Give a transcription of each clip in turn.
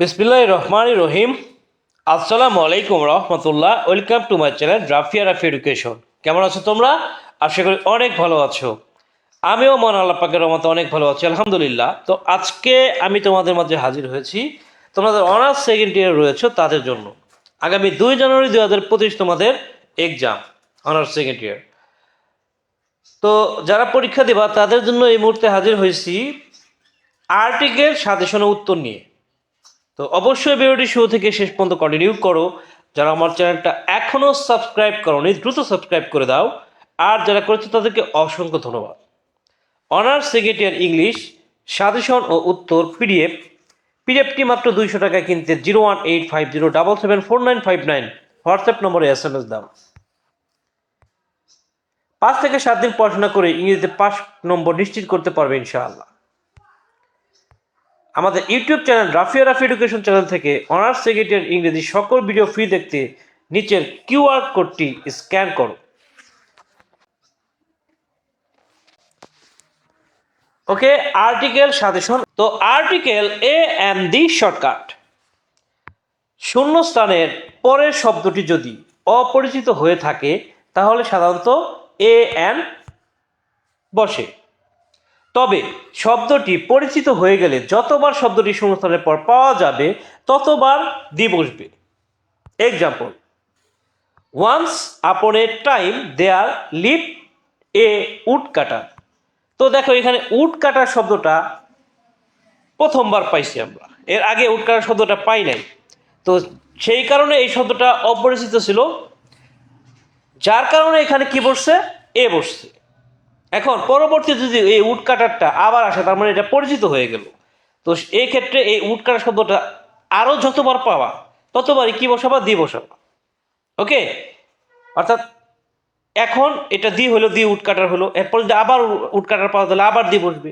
বিসমিল্লাহ রহমান রহিম। আসসালামু আলাইকুম রহমতুল্লাহ। Welcome to my channel Rafia Rafi education কেমন আছো তোমরা? আশা করি অনেক ভালো আছো। আমিও মন আল্লাহ পাকের মতো অনেক ভালো আছি, আলহামদুলিল্লাহ। তো আজকে আমি তোমাদের মাঝে হাজির হয়েছি। তোমাদের অনার্স সেকেন্ড ইয়ার রয়েছে, তাদের জন্য। আগামী দুই জানুয়ারি দুই হাজার পঁচিশ তোমাদের এক্সাম অনার্স সেকেন্ড ইয়ার। তো যারা পরীক্ষা দেবা, তাদের জন্য এই মুহূর্তে হাজির হয়েছি আর্টিকেল সাজেশনের উত্তর নিয়ে। তো অবশ্যই ভিডিওটি শুরু থেকে শেষ পর্যন্ত কন্টিনিউ করো। যারা আমার চ্যানেলটা এখনও সাবস্ক্রাইব করোনি, দ্রুত সাবস্ক্রাইব করে দাও। আর যারা করেছে তাদেরকে অসংখ্য ধন্যবাদ। Honours second year English suggestion ও উত্তর পিডিএফ পিডিএফটি মাত্র দুইশো টাকা কিনতে zero one eight five zero double seven four nine five nine WhatsApp নম্বরে এস এম এস দাও। পাঁচ থেকে সাত দিন পড়াশোনা করে ইংরেজিতে পাঁচ নম্বর নিশ্চিত করতে পারবে ইনশাআল্লাহ। আমাদের YouTube channel Rafia Rafi education channel থেকে অনার্স ইয়ার ইংরেজি সকল ভিডিও ফ্রি দেখতে নিচের কিউআর কোডটি স্ক্যান করো। ওকে, আর্টিকেল সাজেশন তো article a an the shortcut শূন্য স্থানের পরের শব্দটি যদি অপরিচিত হয়ে থাকে, তাহলে সাধারণত এ এন বসে। তবে শব্দটি পরিচিত হয়ে গেলে যতবার শব্দটি শূন্যস্থানের পর পাওয়া যাবে, ততবার দি বসবে। Example once upon a time there lived a woodcutter তো দেখো এখানে উড কাটার শব্দটা প্রথমবার পাইছি আমরা। এর আগে উড কাটার শব্দটা পাই নাই। তো সেই কারণে এই শব্দটা অপরিচিত ছিল। যার কারণে এখানে কি বসছে? এ বসছে। এখন পরবর্তী যদি এই উড কাটারটা আবার আসে, তার মানে এটা পরিচিত হয়ে গেল। তো এই ক্ষেত্রে এই উড কাটার শব্দটা আরও যতবার পাওয়া, ততবারই কি বসাবা, দি বসাবা। ওকে? অর্থাৎ এখন এটা দি হলো, দি উড কাটার হলো, এরপর যদি আবার উড কাটার পাওয়া, তাহলে আবার দি বসবে।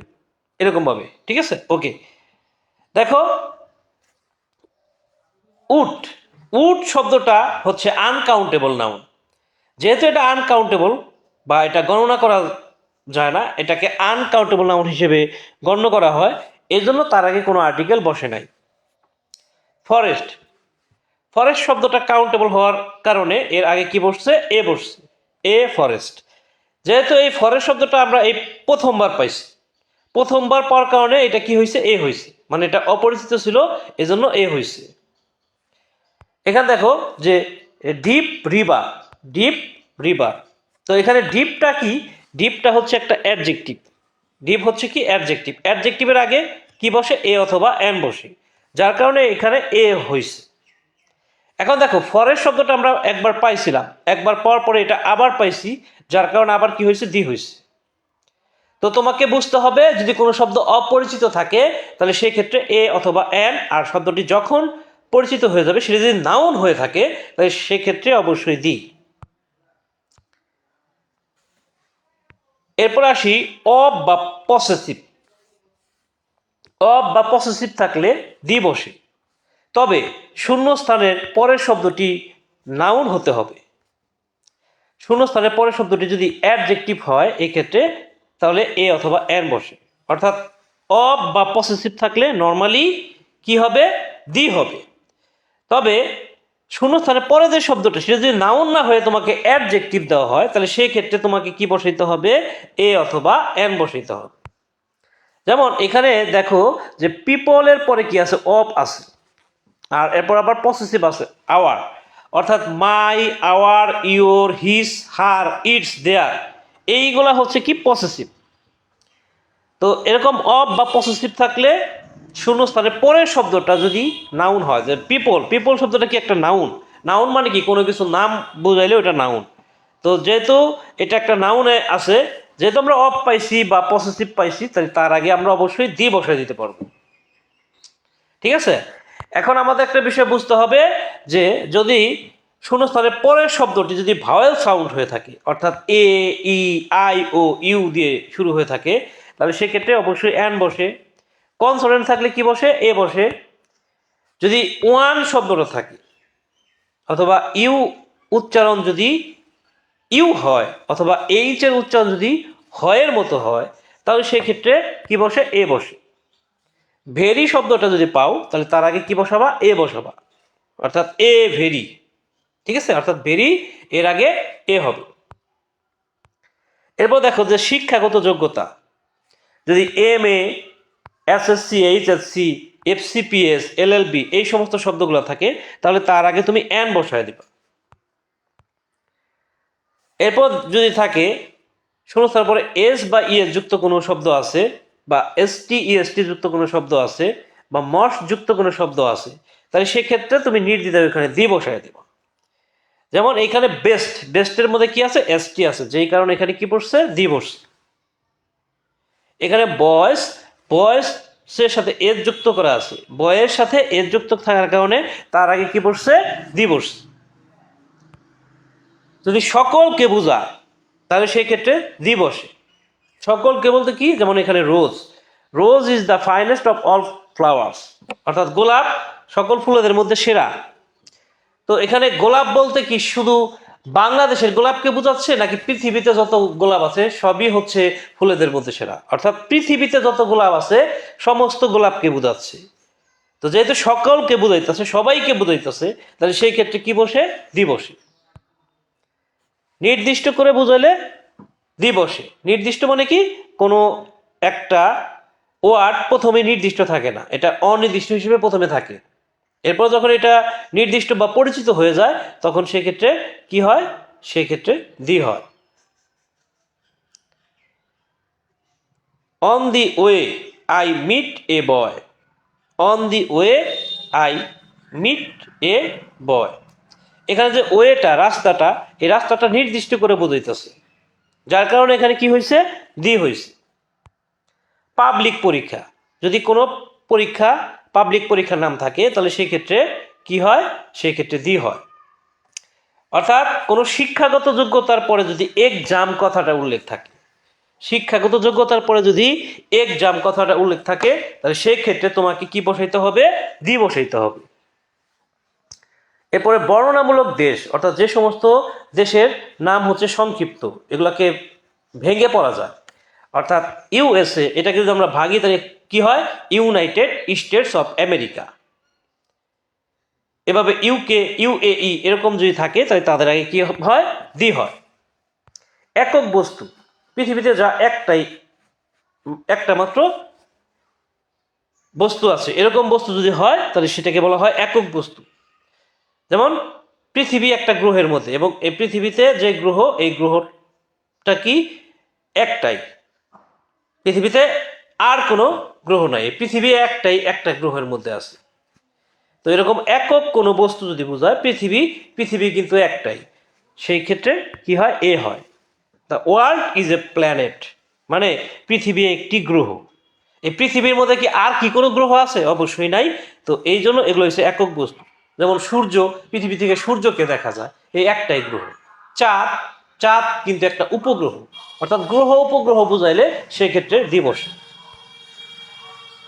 এরকমভাবে, ঠিক আছে? ওকে। দেখো উট উট শব্দটা হচ্ছে আনকাউন্টেবল নাউন যেহেতু এটা আনকাউন্টেবল বা এটা গণনা করা যায় না, এটাকে আনকাউন্টেবল নাউন হিসেবে গণ্য করা হয়। এই জন্য তার আগে কোনো আর্টিকেল বসে নাই। ফরেস্ট ফরেস্ট শব্দটা কাউন্টেবল হওয়ার কারণে এর আগে কি বসছে? এ বসছে। এ ফরেস্ট যেহেতু এই ফরেস্ট শব্দটা আমরা এই প্রথমবার পাইছি। প্রথমবার পাওয়ার কারণে এটা কি হয়েছে এ হয়েছে মানে এটা অপরিচিত ছিল, এজন্য এ হয়েছে এখানে দেখো যে ডিপ রিভার ডিপ রিভার তো এখানে ডিপটা কি? ডিপটা হচ্ছে একটা অ্যাডজেক্টিভ ডিপ হচ্ছে কি? অ্যাডজেক্টিভ অ্যাডজেক্টিভের আগে কি বসে? এ অথবা এন বসে। যার কারণে এখানে এ হয়েছে এখন দেখো ফরেস্ট শব্দটা আমরা একবার পাইছিলাম। একবার পর পরে এটা আবার পাইছি, যার কারণে আবার কি হয়েছে দি হয়েছে তো তোমাকে বুঝতে হবে, যদি কোনো শব্দ অপরিচিত থাকে, তাহলে সেই ক্ষেত্রে এ অথবা এন আর শব্দটি যখন পরিচিত হয়ে যাবে, সেটা যদি নাউন হয়ে থাকে, তাহলে সেক্ষেত্রে অবশ্যই দি এরপর আসি অব বা পসেসিভ অব বা পসেসিভ থাকলে দি বসে। তবে শূন্যস্থানের পরের শব্দটি নাউন হতে হবে। শূন্যস্থানের পরের শব্দটি যদি অ্যাডজেক্টিভ হয়, এক্ষেত্রে তাহলে এ অথবা এন বসে। অর্থাৎ অব বা পসেসিভ থাকলে নর্মালি কি হবে? দি হবে। তবে শূন্যস্থানের পরে যে শব্দটা, সেটা যদি নাউন না হয়ে তোমাকে অ্যাডজেক্টিভ দেওয়া হয়, তাহলে সেই ক্ষেত্রে তোমাকে কি বসাইতে হবে? এ অথবা এন বসাইতে হবে। যেমন এখানে দেখো যে পিপলের পরে কি আছে? অফ আছে। আর এরপর আবার পসেসিভ আছে আওয়ার অর্থাৎ my our your his her its their এইগুলা হচ্ছে কি? পসেসিভ তো এরকম অফ বা পসেসিভ থাকলে শূন্যস্থানের পরের শব্দটা যদি নাউন হয়, যে পিপল পিপল শব্দটা কি একটা নাউন নাউন মানে কি? কোনো কিছু নাম বোঝাইলে ওটা নাউন তো যেহেতু এটা একটা নাউনে আছে, যেহেতু আমরা অফ পাইছি বা পসেসিভ পাইছি, তাহলে তার আগে আমরা অবশ্যই দি বসাই দিতে পারব। ঠিক আছে? এখন আমাদের একটা বিষয় বুঝতে হবে যে যদি শূন্যস্থানের পরের শব্দটি যদি ভাওয়েল সাউন্ড হয়ে থাকে, অর্থাৎ এ ই আই ও ইউ দিয়ে শুরু হয়ে থাকে, তাহলে সেক্ষেত্রে অবশ্যই অ্যান বসে। কনসোনেন্ট থাকলে কি বসে? এ বসে। যদি ওয়ান শব্দটা থাকে, অথবা ইউ উচ্চারণ যদি ইউ হয়, অথবা এইচ এর উচ্চারণ যদি হয়ের মতো হয়, তাহলে সেক্ষেত্রে কি বসে? এ বসে। ভেরি শব্দটা যদি পাও, তাহলে তার আগে কি বসাবা? এ বসাবা। অর্থাৎ এ ভেরি। ঠিক আছে? অর্থাৎ ভেরি, এর আগে এ হবে। এরপর দেখো যে শিক্ষাগত যোগ্যতা। যদি M A SSC HSC FCPS LLB এই সমস্ত শব্দগুলো থাকে, তাহলে তার আগে তুমি এন বসায় দিবা। এরপর যদি থাকে শূন্যস্থানের পরে এস বা ইএস যুক্ত কোনো শব্দ আছে, বা এস টি ইএসটি যুক্ত কোনো শব্দ আছে, বা মস যুক্ত কোনো শব্দ আছে, তাহলে সেক্ষেত্রে তুমি নির্দিত এখানে দি বসায় দিবা। যেমন এখানে বেস্ট বেস্টের মধ্যে কি আছে? এসটি আছে, যেই কারণে এখানে কি পড়ছে দি বসছে। এখানে বয়স বয়সের সাথে এর যুক্ত করা আছে। বয়ের সাথে এর যুক্ত থাকার কারণে তার আগে কি পড়ছে দি বসছে যদি সকলকে বোঝায়, তাহলে সেই ক্ষেত্রে দি বসে সকলকে বলতে কি? যেমন এখানে rose rose is the finest of all flowers অর্থাৎ গোলাপ সকল ফুলেদের মধ্যে সেরা। তো এখানে গোলাপ বলতে কি? শুধু বাংলাদেশের গোলাপকে বোঝাচ্ছে নাকি পৃথিবীতে যত গোলাপ আছে, সবই হচ্ছে ফুলেদের মধ্যে সেরা। অর্থাৎ পৃথিবীতে যত গোলাপ আছে, সমস্ত গোলাপকে বোঝাচ্ছে। তো যেহেতু সকলকে বুঝাইতেছে, সবাইকে বুঝাইতেছে, তাহলে সেই ক্ষেত্রে কি বসে? দিবসে। নির্দিষ্ট করে বুঝাইলে দিবসে। নির্দিষ্ট মানে কি? কোনো একটা ওয়ার্ড প্রথমে নির্দিষ্ট থাকে না। এটা অনির্দিষ্ট হিসেবে প্রথমে থাকে। এরপর যখন এটা নির্দিষ্ট বা পরিচিত হয়ে যায়, তখন সেক্ষেত্রে কি হয়? সেক্ষেত্রে দি হয়। On the way I meet a boy on the way I meet a boy এখানে যে ওয়েটা, রাস্তাটা, এই রাস্তাটা নির্দিষ্ট করে বোঝাইতেছে। যার কারণে এখানে কি হয়েছে দি হয়েছে পাবলিক পরীক্ষা। যদি কোনো পরীক্ষা পাবলিক পরীক্ষার নাম থাকে, তাহলে সেক্ষেত্রে কি হয়? সেক্ষেত্রে দি হয়। অর্থাৎ কোনো শিক্ষাগত যোগ্যতার পরে যদি এক্সাম কথাটা উল্লেখ থাকে, শিক্ষাগত যোগ্যতার পরে যদি এক্সাম কথাটা উল্লেখ থাকে, তাহলে সেই ক্ষেত্রে তোমাকে কি বসাইতে হবে? দি বসাইতে হবে। এরপরে বর্ণনামূলক দেশ, অর্থাৎ যে সমস্ত দেশের নাম হচ্ছে সংক্ষিপ্ত, এগুলাকে ভেঙে পড়া যায়। অর্থাৎ ইউএসএ এটাকে যদি আমরা ভাগি, তাহলে কি হয়? ইউনাইটেড স্টেটস অফ আমেরিকা এভাবে ইউকে ইউএই এরকম যদি থাকে, তাহলে তাদের আগে কি হয়? দি হয়। একক বস্তু। পৃথিবীতে যা একটাই, একটা মাত্র বস্তু আছে। এরকম বস্তু যদি হয়, তাহলে সেটাকে বলা হয় একক বস্তু। যেমন, পৃথিবী একটা গ্রহের মধ্যে এবং এই পৃথিবীতে যে গ্রহ, এই গ্রহটা কি? একটাই। পৃথিবীতে আর কোনো গ্রহ নাই, এই পৃথিবী একটাই, একটা গ্রহের মধ্যে আছে। তো এরকম একক কোনো বস্তু যদি বোঝায়, পৃথিবী পৃথিবী কিন্তু একটাই। সেই ক্ষেত্রে কি হয়? এ হয়। The world is a planet মানে পৃথিবী একটি গ্রহ। এই পৃথিবীর মধ্যে কি আর কি কোনো গ্রহ আছে? অবশ্যই নাই। তো এই জন্য এগুলো হচ্ছে একক বস্তু। যেমন সূর্য, পৃথিবী থেকে সূর্যকে দেখা যায়, এই একটাই গ্রহ। চাঁদ চাঁদ কিন্তু একটা উপগ্রহ। অর্থাৎ গ্রহ উপগ্রহ বুঝাইলে সেক্ষেত্রে দিবস।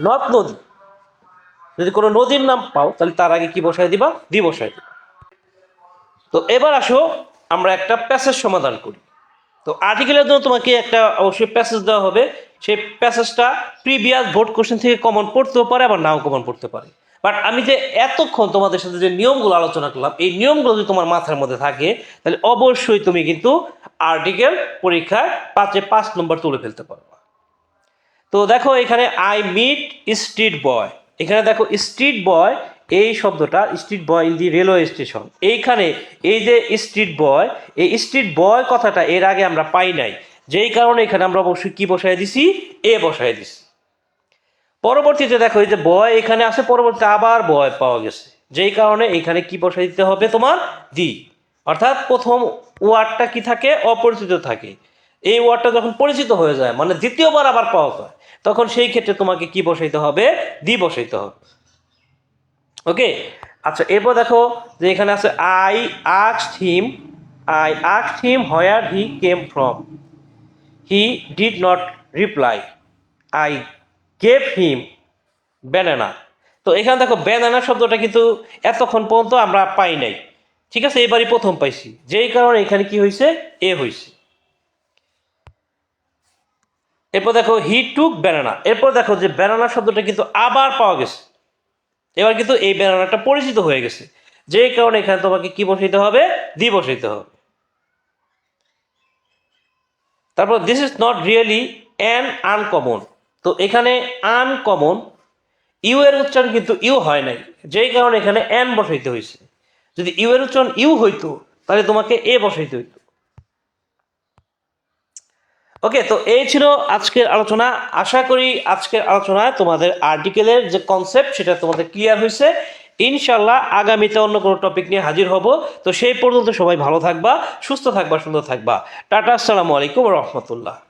নদ নদী। যদি কোনো নদীর নাম পাও, তাহলে তার আগে কি বসায় দিবা? দি বসায় দিবা। তো এবার আসো, আমরা একটা প্যাসেজ সমাধান করি। তো আর্টিকেলের জন্য তোমাকে একটা অবশ্যই প্যাসেজ দেওয়া হবে। সেই প্যাসেজটা প্রিভিয়াস বোর্ড কোশ্চেন থেকে কমন পড়তেও পারে, আবার নাও কমন পড়তে পারে। বাট আমি যে এতক্ষণ তোমাদের সাথে যে নিয়মগুলো আলোচনা করলাম, এই নিয়মগুলো যদি তোমার মাথার মধ্যে থাকে, তাহলে অবশ্যই তুমি কিন্তু আর্টিকেল পরীক্ষায় পাঁচে পাঁচ নম্বর তুলে ফেলতে পারবে তো দেখো এখানে আই মিট স্ট্রিট বয় এখানে দেখো স্ট্রিট বয় এই শব্দটা street boy in the railway station এইখানে এই যে স্ট্রিট বয় এই স্ট্রিট বয় কথাটা এর আগে আমরা পাই নাই। যেই কারণে এখানে আমরা অবশ্যই কি বসাই দিছি? এ বসাই দিছি। পরবর্তীতে দেখো এই যে বয় এখানে আসে পরবর্তীতে আবার বয় পাওয়া গেছে। যেই কারণে এখানে কি বসাই দিতে হবে তোমার? দি অর্থাৎ প্রথম ওয়ার্ডটা কি থাকে? অপরিচিত থাকে। এই ওয়ার্ডটা যখন পরিচিত হয়ে যায় মানে দ্বিতীয়বার আবার পাওয়া যায়, তখন সেই ক্ষেত্রে তোমাকে কি বসাইতে হবে? দি বসাইতে হবে। ওকে? আচ্ছা এরপর দেখো যে এখানে আছে I আক্সড him I আক্সড him where he came from he did not reply I gave him banana তো এখানে দেখো ব্যানানা শব্দটা কিন্তু এতক্ষণ পর্যন্ত আমরা পাই নাই। ঠিক আছে? এবারই প্রথম পাইছি। যেই কারণে এখানে কি হয়েছে এ হয়েছে এরপর দেখো হি টুক ব্যানানা এরপর দেখো যে ব্যানানা শব্দটা কিন্তু আবার পাওয়া গেছে। এবার কিন্তু এই ব্যানানাটা পরিচিত হয়ে গেছে। যে কারণে এখানে তোমাকে কি বসাইতে হবে? দি বসাইতে হবে। তারপর this is not really an uncommon তো এখানে আনকমন ইউ এর উচ্চারণ কিন্তু ইউ হয় নাই। যেই কারণে এখানে অ্যান বসাইতে হয়েছে। যদি ইউ এর উচ্চারণ ইউ হইতো, তাহলে তোমাকে এ বসাইতে হইতো। ওকে তো এই ছিল আজকের আলোচনা। আশা করি আজকের আলোচনায় তোমাদের আর্টিকেলের যে কনসেপ্ট সেটা তোমাদের ক্লিয়ার হয়েছে। ইনশাল্লাহ আগামীতে অন্য কোনো টপিক নিয়ে হাজির হব। তো সেই পর্যন্ত সবাই ভালো থাকবা, সুস্থ থাকবা, সুন্দর থাকবা। টাটা, আসসালামু আলাইকুম রহমতুল্লাহ।